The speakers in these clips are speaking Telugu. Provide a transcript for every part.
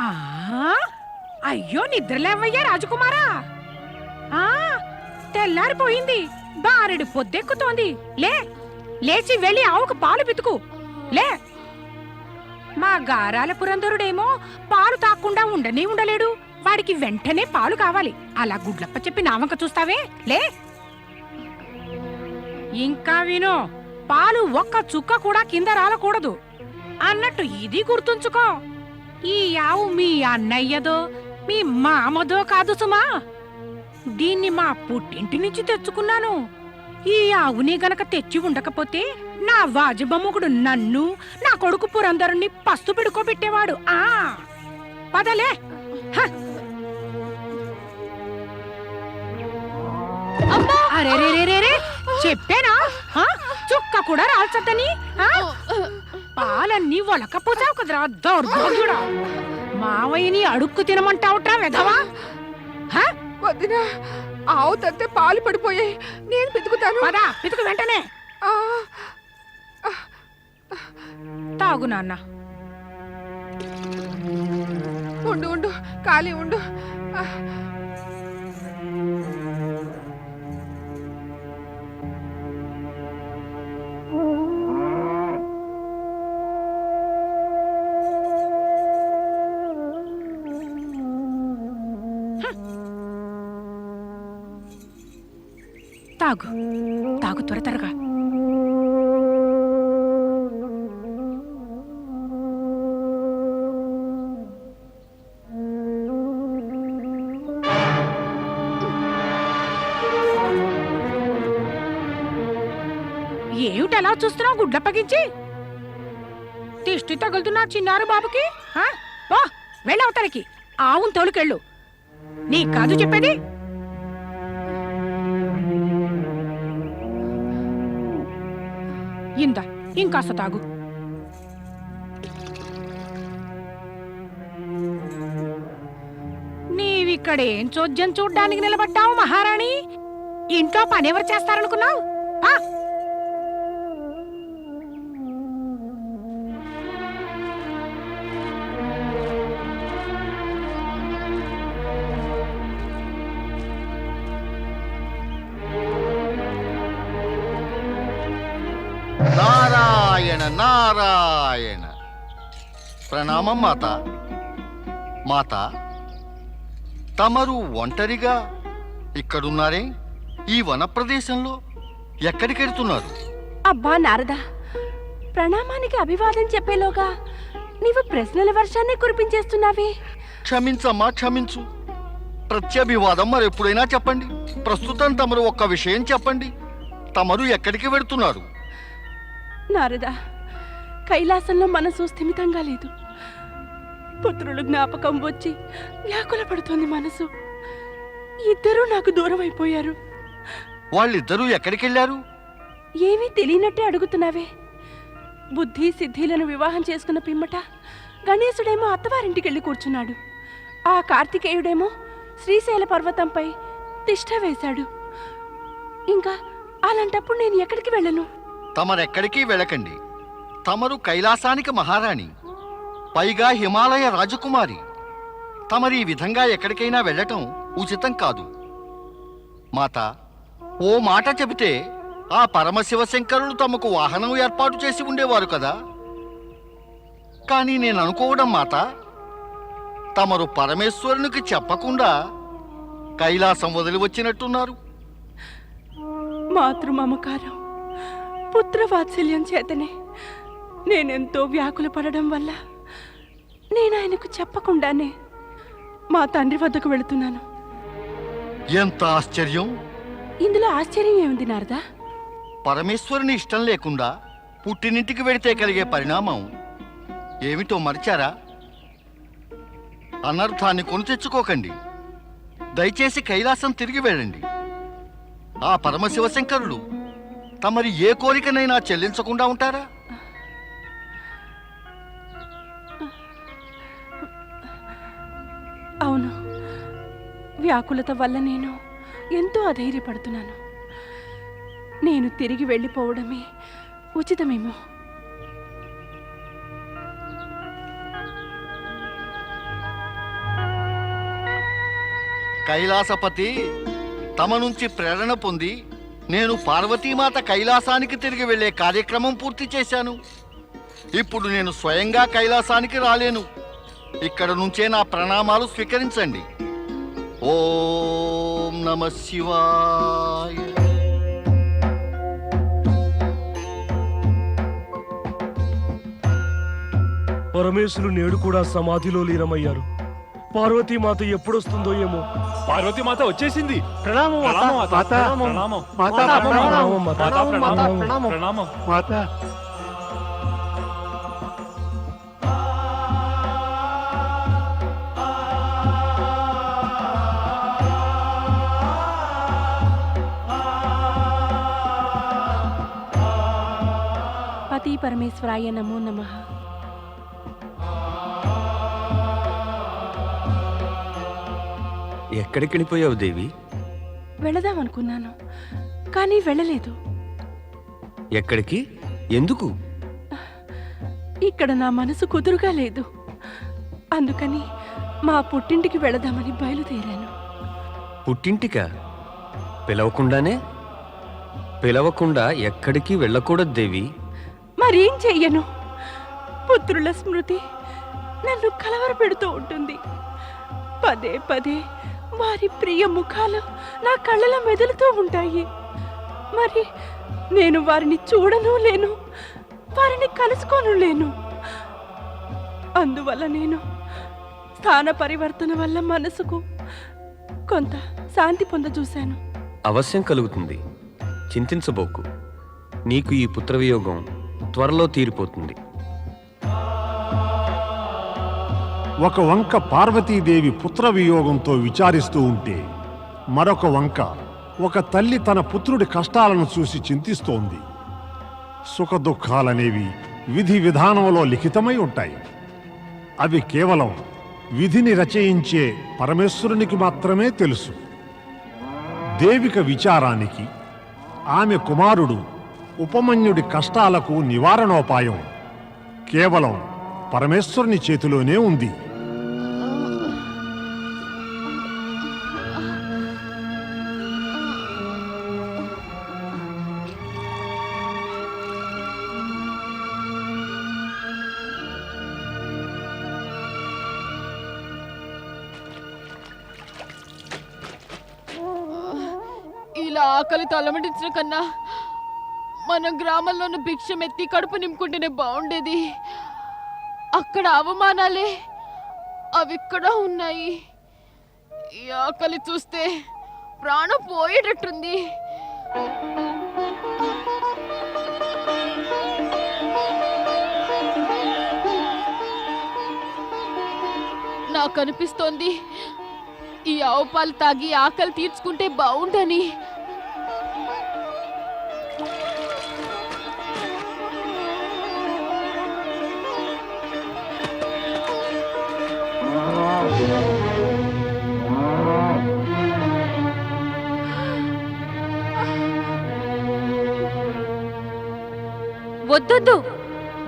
ఆ? అయ్యో నిద్రలేవయ్యా రాజకుమారా? ఆ తెల్లారిపోయింది. బారెడు పొద్దెక్కుతోంది. లే లేచి వెళ్ళి ఆవుకు పాలు పితుకు. లే. మా గారాల పురంధరుడేమో పాలు తాకుండా ఉండనే ఉండలేడు. వాడికి వెంటనే పాలు కావాలి. అలా గుడ్లప్ప చెప్పి నావంక చూస్తావే? లే. ఇంకా విను పాలు ఒక్క చుక్క కూడా కింద రాలకూడదు. అన్నట్టు ఇది గుర్తుంచుకో. ఈ ఆవు మీ అన్నయ్యదో మీ మామదో కాదు సుమా. దీన్ని మా పుట్టింటి నుంచి తెచ్చుకున్నాను. ఈ ఆవుని గనక తెచ్చి ఉండకపోతే నా వాజబొమ్మకుడు నన్ను నా కొడుకు పురందరుని పస్తు పిడుకోబెట్టేవాడు. ఆ! పదలే. అరే రే రే రే రే చెప్పానా? చుక్క కూడా రాల్చద్దని? పాలన్నీ ఒలకపోతావు కదరా దౌర్భాగ్యుడా. మావయ్యని అడుక్కు తినమంటావుట్రా వెధవా? హ? వదినా ఆవు తత్తే పాలు పడిపోయాయి. నేను పితుకుతాను పద పితుకు వెంటనే. తాగు నాన్న. ఉండు ఉండు ఖాళీ ఉండు. తాగు. తాగు త్వర త్వరగా. ఏమిటలా చూస్తున్నావు గుడ్ల పగించి? దిష్టి తగులుతున్నా చిన్నారు బాబుకి ఆ? వా వెళ్ళవతలకి. ఆవును తోలుకెళ్ళు. నీ కాదు చెప్పేది? ఇందా ఇంకాస్త తాగు. నీవిక్కడేం చోద్యం చూడ్డానికి నిలబడ్డావు మహారాణి? ఇంట్లో పనెవరు చేస్తారనుకున్నావు? నారాయణ నారాయణ. ప్రణామం మాత. మాత తమరు ఒంటరిగా ఇక్కడున్నారే? ఈ వన ప్రదేశంలో ఎక్కడికెడుతున్నారు అబ్బా నారదా. ప్రణామానికి అభివాదం చెప్పేలోగా నీవు ప్రశ్నల వర్షాన్ని కురిపించేస్తున్నావే. క్షమించమ్మా క్షమించు. ప్రత్యభివాదం మరెప్పుడైనా చెప్పండి. ప్రస్తుతం తమరు ఒక్క విషయం చెప్పండి. తమరు ఎక్కడికి వెడుతున్నారు నారదా కైలాసంలో మనసు స్థిమితంగా లేదు. పుత్రుడు జ్ఞాపకం వచ్చి వ్యాకుల పడుతోంది మనసు. ఇద్దరూ నాకు దూరం అయిపోయారు వాళ్ళిద్దరూ ఎక్కడికెళ్ళారు? ఏమీ తెలియనట్టే అడుగుతున్నావే. బుద్ధి సిద్ధిలను వివాహం చేసుకున్న పిమ్మట గణేశుడేమో అత్తవారింటికి వెళ్ళి కూర్చున్నాడు. ఆ కార్తికేయుడేమో శ్రీశైల పర్వతంపై తిష్ట వేశాడు. ఇంకా అలాంటప్పుడు నేను ఎక్కడికి వెళ్ళను? తమరెక్కడికి వెళ్ళకండి. తమరు కైలాసానికి మహారాణి పైగా హిమాలయ రాజకుమారి. తమరు ఈ విధంగా ఎక్కడికైనా వెళ్ళటం ఉచితం కాదు. మాత ఓ మాట చెబితే ఆ పరమశివశంకరుడు తమకు వాహనం ఏర్పాటు చేసి ఉండేవారు కదా? కానీ నేను అనుకోవడం మాత తమరు పరమేశ్వరునికి చెప్పకుండా కైలాసం వదిలి వచ్చినట్టున్నారు. మాతృ మమకారం పుత్ర వాత్సల్యం చేతనే నేనెంతో వ్యాకుల పడడం వల్ల నేను ఆయనకు చెప్పకుండానే మా తండ్రి వద్దకు వెళుతున్నాను. ఎంత ఆశ్చర్యం! ఇందులో ఆశ్చర్యం ఏముంది నారదా? పరమేశ్వరుని ఇష్టం లేకుండా పుట్టినింటికి వెడితే కలిగే పరిణామం ఏమిటో మరిచారా? అనర్థాన్ని కొని తెచ్చుకోకండి. దయచేసి కైలాసం తిరిగి వెళ్ళండి. ఆ పరమశివశంకరుడు తమరి ఏ కోరికనైనా చెల్లించకుండా ఉంటారా? అవును. వ్యాకులత వల్ల నేను ఎంతో అధైర్యపడుతున్నాను. నేను తిరిగి వెళ్ళిపోవడమే ఉచితమేమో. కైలాసపతి తమ నుంచి ప్రేరణ పొంది నేను పార్వతీమాత కైలాసానికి తిరిగి వెళ్ళే కార్యక్రమం పూర్తి చేశాను. ఇప్పుడు నేను స్వయంగా కైలాసానికి రాలేను. ఇక్కడ నుంచే నా ప్రణామాలు స్వీకరించండి. ఓం నమ శివాయ. పరమేశ్వరుడు నేడు కూడా సమాధిలో లీనమయ్యారు. పార్వతీమాత ఎప్పుడొస్తుందో ఏమో పార్వతి మాత వచ్చేసింది ప్రణామం. ప్రణామం మాత. మాత. ప్రణామం మాత, మాత, ప్రణామం. ప్రణామం మాత, మాత, ప్రణామం ప్రణామం. ప్రణామం మాత పతి పరమేశ్వరాయ నమో నమః ఎక్కడికి వెళ్ళిపోయావు దేవి? వెళదామనుకున్నాను కానీ వెళ్ళలేదు. ఎక్కడికి? ఎందుకు? ఇక్కడ నా మనసు కుదురుగా లేదు. అందుకని మా పుట్టింటికి వెళదామని బయలుదేరాను. పుట్టింటికా? పిలవకుండానే? పిలవకుండా ఎక్కడికి వెళ్ళకూడదు దేవి. మరేం చెయ్యను? పుత్రుల స్మృతి నన్ను కలవరపెడుతూ ఉంటుంది. పదే పదే వారి ప్రియ ముఖాలు నా కళ్ళలో మెదులుతూ ఉంటాయి. మరి నేను వారిని చూడను లేను వారిని కలుసుకోను లేను. అందువల్ల నేను స్థాన పరివర్తన వల్ల మనసుకు కొంత శాంతి పొందజూశాను. అవశ్యం కలుగుతుంది. చింతించబోకు. నీకు ఈ పుత్రవియోగం త్వరలో తీరిపోతుంది. ఒక వంక పార్వతీదేవి పుత్ర వియోగంతో విచారిస్తూ ఉంటే మరొక వంక ఒక తల్లి తన పుత్రుడి కష్టాలను చూసి చింతిస్తోంది. సుఖ దుఃఖాలనేవి విధి విధానంలో లిఖితమై ఉంటాయి. అవి కేవలం విధిని రచయించే పరమేశ్వరునికి మాత్రమే తెలుసు. దేవిక విచారానికి ఆమె కుమారుడు ఉపమన్యుడి కష్టాలకు నివారణోపాయం కేవలం పరమేశ్వరుని చేతిలోనే ఉంది. ఆకలి కన్నా మన గ్రామంలోని భిక్షం ఎత్తి కడుపు నింపుకుంటేనే బాగుండేది. అక్కడ అవమానాలే అవి ఇక్కడ ఉన్నాయి. ఈ ఆకలి చూస్తే ప్రాణం పోయేటట్టుంది. నాకు అనిపిస్తోంది ఈ ఆవు పాలు తాగి ఆకలి తీర్చుకుంటే బాగుండని. వద్దొద్దు.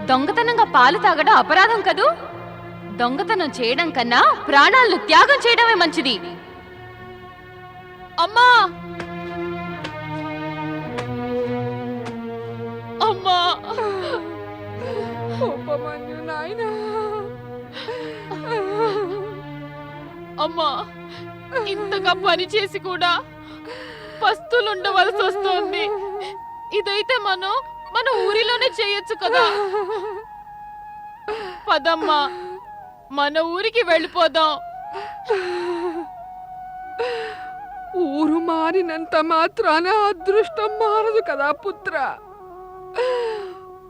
దొంగతనంగా పాలు తాగడం అపరాధం కదూ? దొంగతనం చేయడం కన్నా ప్రాణాలను త్యాగం చేయడమే మంచిది. అమ్మా! అమ్మా! అమ్మా! ఇంతగా పని చేసి కూడా పస్తులు ఉండవలసి వస్తోంది ఇదైతే మనం మన ఊరిలోనే చేయొచ్చు కదా. పదమ్మా మన ఊరికి వెళ్ళిపోదాం. ఊరు మారినంత మాత్రాన అదృష్టం మారదు కదా పుత్ర.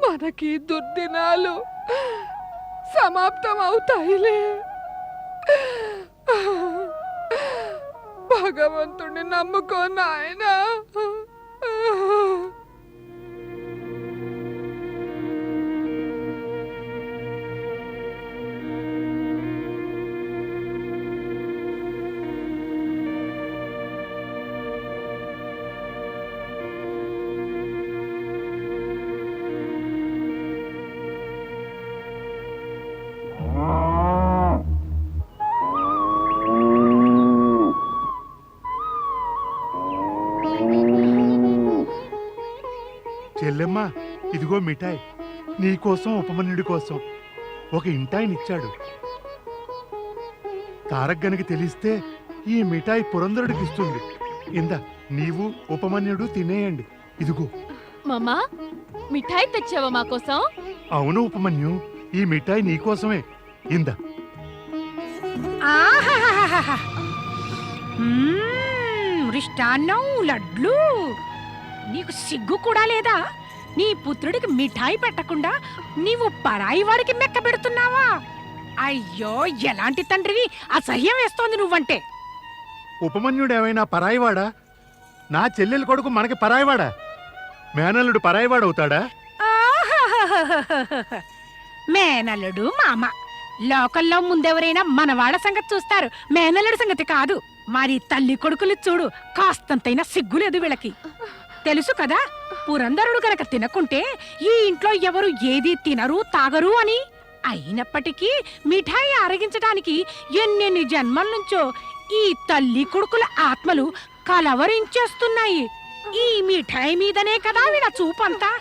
మనకి దుర్దినాలు సమాప్తం అవుతాయిలే భగవంతుడిని నమ్ముకో నాయనా. చెల్లెమ్మ ఇదిగో మిఠాయి. నీకోసం ఉపమన్యుడి కోసం ఒక ఇంటాయనిచ్చాడు. తారక్ గనక తెలిస్తే ఈ మిఠాయి పురంధరుడికి ఇస్తుంది. ఇందా నీవు ఉపమన్యుడు తినేయండి. ఇదిగో. మామా మిఠాయి తెచ్చావా మా కోసం? అవును ఉపమన్యు. ఈ మిఠాయి నీకోసమే ఇందా. మృష్టాన్నం లడ్లు. నీకు సిగ్గు కూడా లేదా? నీ పుత్రుడికి మిఠాయి పెట్టకుండా నీవు పరాయి వాడికి మెక్క పెడుతున్నావా? అయ్యో ఎలాంటి తండ్రివి అసహ్యం వేస్తోంది నువ్వంటే. ఉపమన్యుడు ఏమైనా పరాయివాడా? నా చెల్లెలి కొడుకు మనకి పరాయివాడా? మేనల్లుడు పరాయివాడవుతాడా. మేనల్లుడు మామ. లోకల్లో ముందెవరైనా మనవాళ్ళ సంగతి చూస్తారు. మేనల్లుడి సంగతి కాదు. మరి తల్లి కొడుకులు చూడు. కాస్తంతైనా సిగ్గులేదు వీళ్ళకి. తెలుసు కదా? పురంధరుడు గనక తినకుంటే ఈ ఇంట్లో ఎవరు ఏది తినరు తాగరు అని? అయినప్పటికీ మిఠాయి అరగించడానికి ఎన్నెన్ని జన్మల నుంచో ఈ తల్లి కొడుకుల ఆత్మలు కలవరించేస్తున్నాయి. ఈ మిఠాయి మీదనే కదా వీళ్ళ చూపంతా?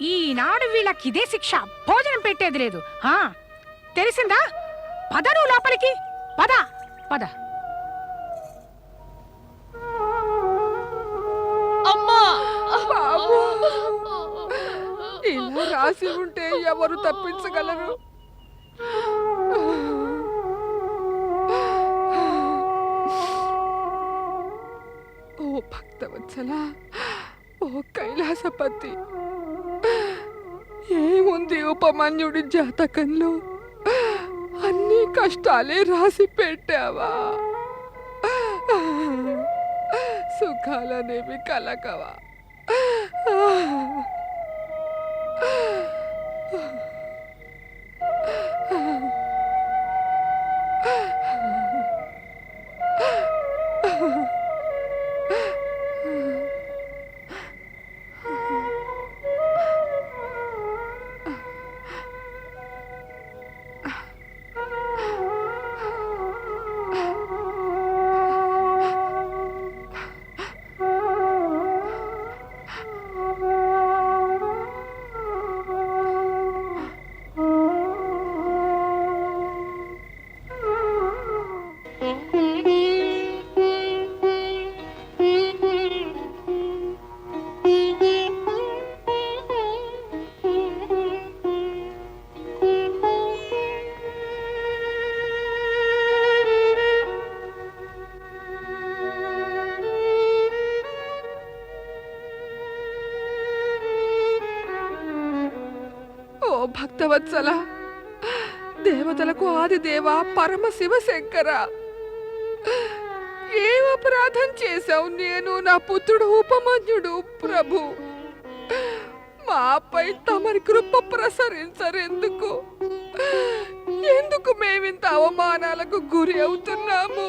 ఈనాడు వీళ్ళకిదే శిక్ష భోజనం పెట్టేది లేదు. ఆ! తెలిసిందా? పద నువ్వు లోపలికి. పద. పద. రాసి ఉంటే ఎవరు తప్పించగలరు? ఓ భక్తవత్సల ఓ కైలాసపతి ఏముంది ఉపమన్యుడి జాతకంలో? అన్ని కష్టాలే రాసి పెట్టావా? సుఖాలనేవి కలకవా భక్తవత్సల దేవతలకు ఆది దేవ పరమ శివశంకర. ఏం అపరాధం చేశావు నేను నా పుత్రుడు ఉపమన్యుడు ప్రభు? మాపై తమరి కృప ప్రసరించరెందుకు? ఎందుకు మేమింత అవమానాలకు గురి అవుతున్నాము?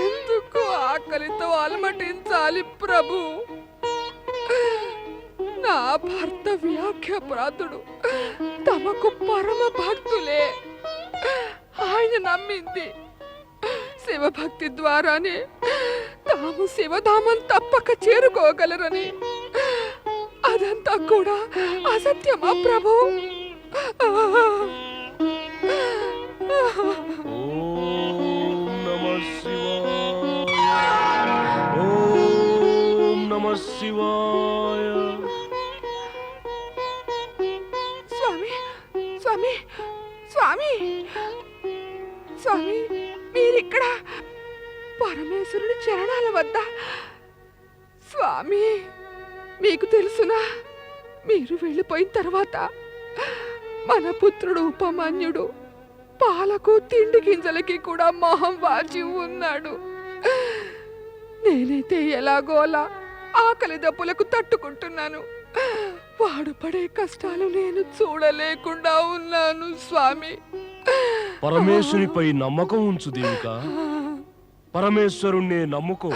ఎందుకు ఆకలితో అలమటించాలి ప్రభు? నా భర్త వ్యాఖ్యాపరాధుడు. తమకు పరమ భక్తులే. ఆయన నమ్మింది. శివభక్తి ద్వారానే తాము శివధామం తప్పక చేరుకోగలరని. అదంతా కూడా అసత్యమా ప్రభు? ఓం శివాయ. స్వామి స్వామి స్వామి మీరిక్కడ పరమేశ్వరుడి చరణాల వద్ద. స్వామి మీకు తెలుసునా మీరు వెళ్ళిపోయిన తర్వాత మన పుత్రుడు ఉపమన్యుడు పాలకు తిండి గింజలకి కూడా మొహం వాచి ఉన్నాడు. నేనైతే ఎలాగోలా ఆకలి దప్పులకు తట్టుకుంటున్నాను. వాడు పడే కష్టాలు నేను చూడలేకుండా ఉన్నాను స్వామి. పరమేశ్వరిపై నమ్మకం ఉంచు దేవిక. పరమేశ్వరుణ్ణే నమ్ముకో.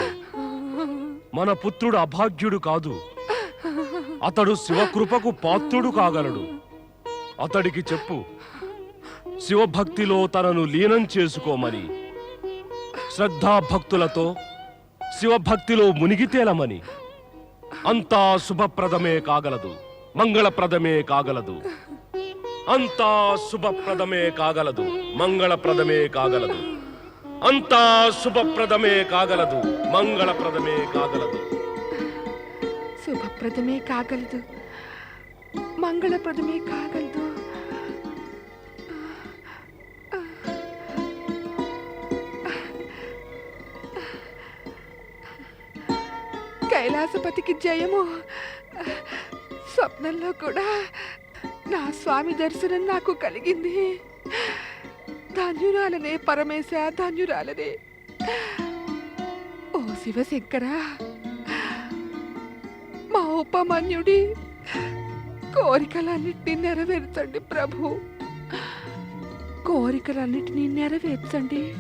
మన పుత్రుడు అభాగ్యుడు కాదు. అతడు శివకృపకు పాత్రుడు కాగలడు. అతడికి చెప్పు శివభక్తిలో తనను లీనం చేసుకోమని. శ్రద్ధాభక్తులతో శివభక్తిలో మునిగితేలమని అంతా శుభప్రదమే కాగలదు. మంగళప్రదమే కాగలదు. అంతా శుభప్రదమే కాగలదు. మంగళప్రదమే కాగలదు. అంతా శుభప్రదమే కాగలదు. మంగళప్రదమే కాగలదు. శుభప్రదమే కాగలదు. మంగళప్రదమే కాగలదు. కైలాసపతికి జయము. స్వప్నంలో కూడా నా స్వామి దర్శనం నాకు కలిగింది. ధన్యురాలనే పరమేశ ధన్యురాలనే. ఓ శివశంకర మా ఉపమన్యుడి కోరికలన్నిటినీ నెరవేర్చండి ప్రభు. కోరికలన్నిటినీ నెరవేర్చండి.